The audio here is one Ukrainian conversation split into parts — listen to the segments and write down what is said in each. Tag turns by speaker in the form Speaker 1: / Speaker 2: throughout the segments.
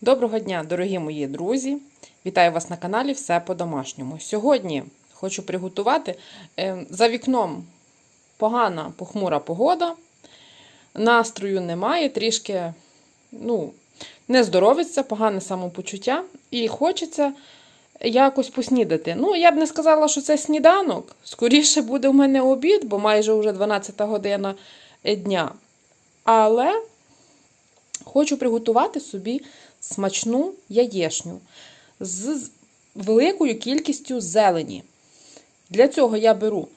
Speaker 1: Доброго дня, дорогі мої друзі! Вітаю вас на каналі Все по-домашньому. Сьогодні хочу приготувати е, за вікном погана похмура погода. Настрою немає, трішки ну, не здоровиться, погане самопочуття. І хочеться якось поснідати. Ну, я б не сказала, що це сніданок. Скоріше буде в мене обід, бо майже вже 12 година дня. Але хочу приготувати собі смачну яєшню з великою кількістю зелені. Для цього я беру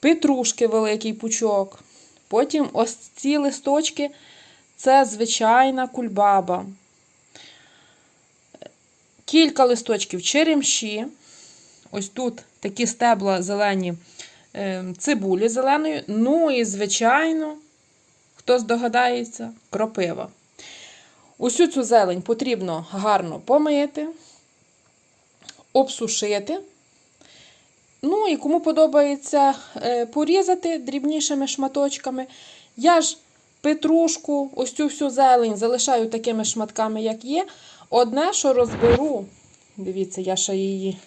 Speaker 1: петрушки, великий пучок. Потім ось ці листочки це звичайна кульбаба. Кілька листочків черемші. Ось тут такі стебла зелені е, цибулі зеленої. Ну і, звичайно, хто здогадається, кропива. Усю цю зелень потрібно гарно помити, обсушити. Ну і кому подобається е, порізати дрібнішими шматочками. Я ж петрушку, ось цю всю зелень залишаю такими шматками, як є. Одне, що розберу, дивіться, я ще її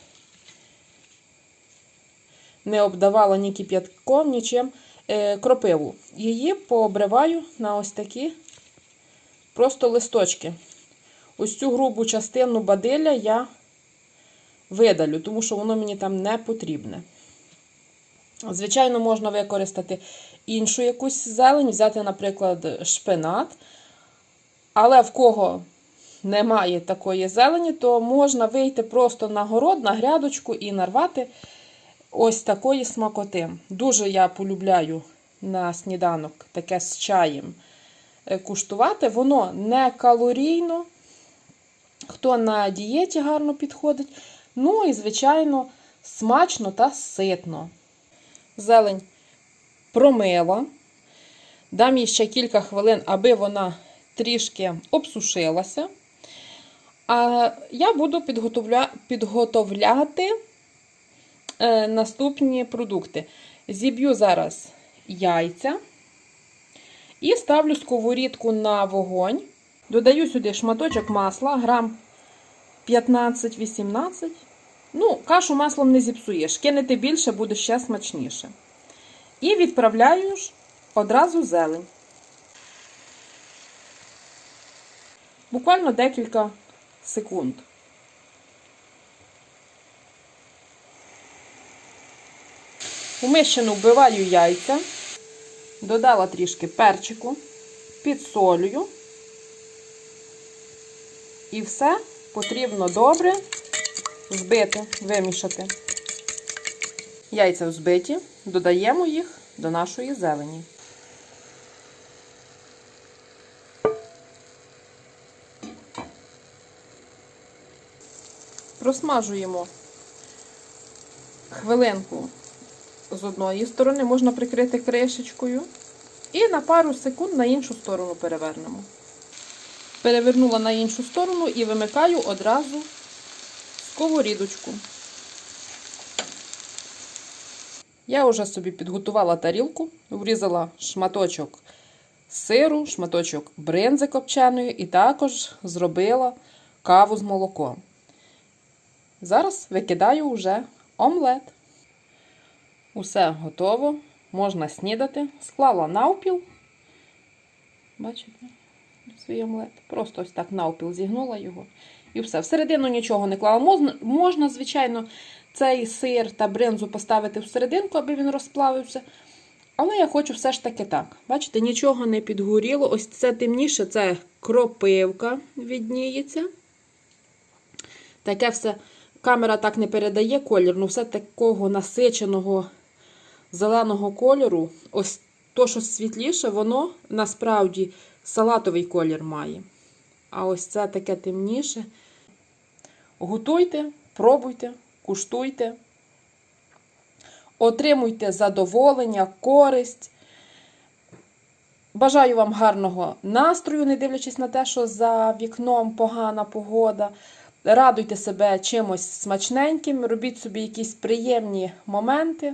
Speaker 1: не обдавала ні кип'ятком, нічим е, кропиву. Її пообриваю на ось такі просто листочки. Ось цю грубу частину бадилля я видалю, тому що воно мені там не потрібне. Звичайно, можна використати іншу якусь зелень, взяти, наприклад, шпинат. Але в кого немає такої зелені, то можна вийти просто на город, на грядочку і нарвати ось такої смакоти. Дуже я полюбляю на сніданок таке з чаєм куштувати. Воно не калорійно, хто на дієті гарно підходить. Ну і, звичайно, смачно та ситно. Зелень промила. Дам їй ще кілька хвилин, аби вона трішки обсушилася. А я буду підготовля... підготовляти е, наступні продукти. Зіб'ю зараз яйця. І ставлю сковорідку на вогонь. Додаю сюди шматочок масла, грам 15-18. Ну, кашу маслом не зіпсуєш. Кинете більше, буде ще смачніше. І відправляю ж одразу зелень. Буквально декілька секунд. У мищину вбиваю яйця. Додала трішки перчику, підсолюю. І все потрібно добре збити, вимішати. Яйця взбиті, додаємо їх до нашої зелені. Просмажуємо хвилинку з одної сторони, можна прикрити кришечкою. І на пару секунд на іншу сторону перевернемо. Перевернула на іншу сторону і вимикаю одразу сковорідочку. Я вже собі підготувала тарілку, врізала шматочок сиру, шматочок бринзи копченої і також зробила каву з молоком. Зараз викидаю вже омлет. Усе готово, можна снідати. Склала навпіл. Бачите, свій омлет. Просто ось так навпіл зігнула його. І все. Всередину нічого не клала. Можна, звичайно, цей сир та бринзу поставити всерединку, аби він розплавився. Але я хочу все ж таки так. Бачите, нічого не підгоріло. Ось це темніше, це кропивка відніється. Таке все. Камера так не передає колір, ну все такого насиченого зеленого кольору. Ось то, що світліше, воно насправді салатовий колір має. А ось це таке темніше. Готуйте, пробуйте, куштуйте. Отримуйте задоволення, користь. Бажаю вам гарного настрою, не дивлячись на те, що за вікном погана погода. Радуйте себе чимось смачненьким, робіть собі якісь приємні моменти.